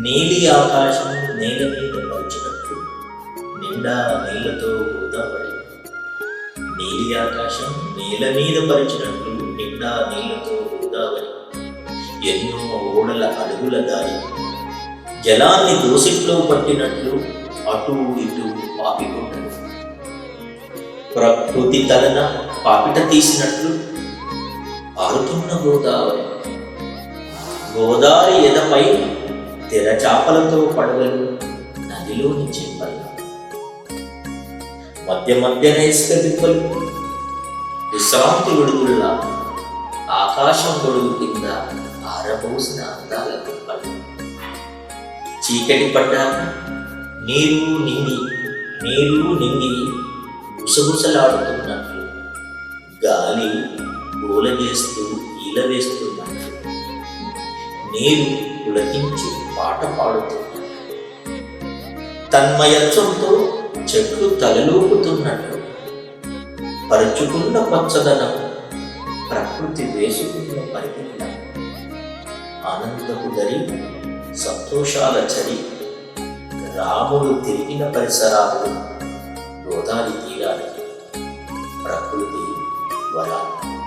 నీలి ఆకాశం నేల మీద పలిచినట్లు నిండా నీళ్ళతో గోదావరి నీలి ఆకాశం నేల మీద పరిచినట్లు నిండా నీళ్ళతో గోదావరి ఎన్నో ఓడల అడుగుల దారి జలాన్ని దోసిట్లో పట్టినట్లు అటు ఇటు పాపికొట్టను ప్రకృతి తలన పాపిట తీసినట్లు పారుతున్న గోదావరి. గోదావరి ఎదపై తెరచాపలతో పడగలు నదిలోని చెంపలు మధ్య మధ్యన ఇసుక దిబ్బలు విశ్రాంతి గొడుగుల్లా ఆకాశం గొడుగు కింద ఆరబోసిన అందాల దిబ్బలు. చీకటి పడ్డాక నీరు నింగి నీరు నింగి గుసగుసలాడుతున్నట్లు గాలి గోల చేస్తూ ఈల వేస్తున్నట్లు నీరు పులకించి పాట పాడుతున్నట్లు తన్మయత్వంతో చెట్లు తలలూపుతున్నట్టు పరుచుకున్న పచ్చదనం ప్రకృతి వేసుకున్న పరిగిల్ల ఆనందపు దరి సంతోషాల చరి రాముడు తిరిగిన పరిసరాలు గోదావరి తీరానికి ప్రకృతి వరాలు.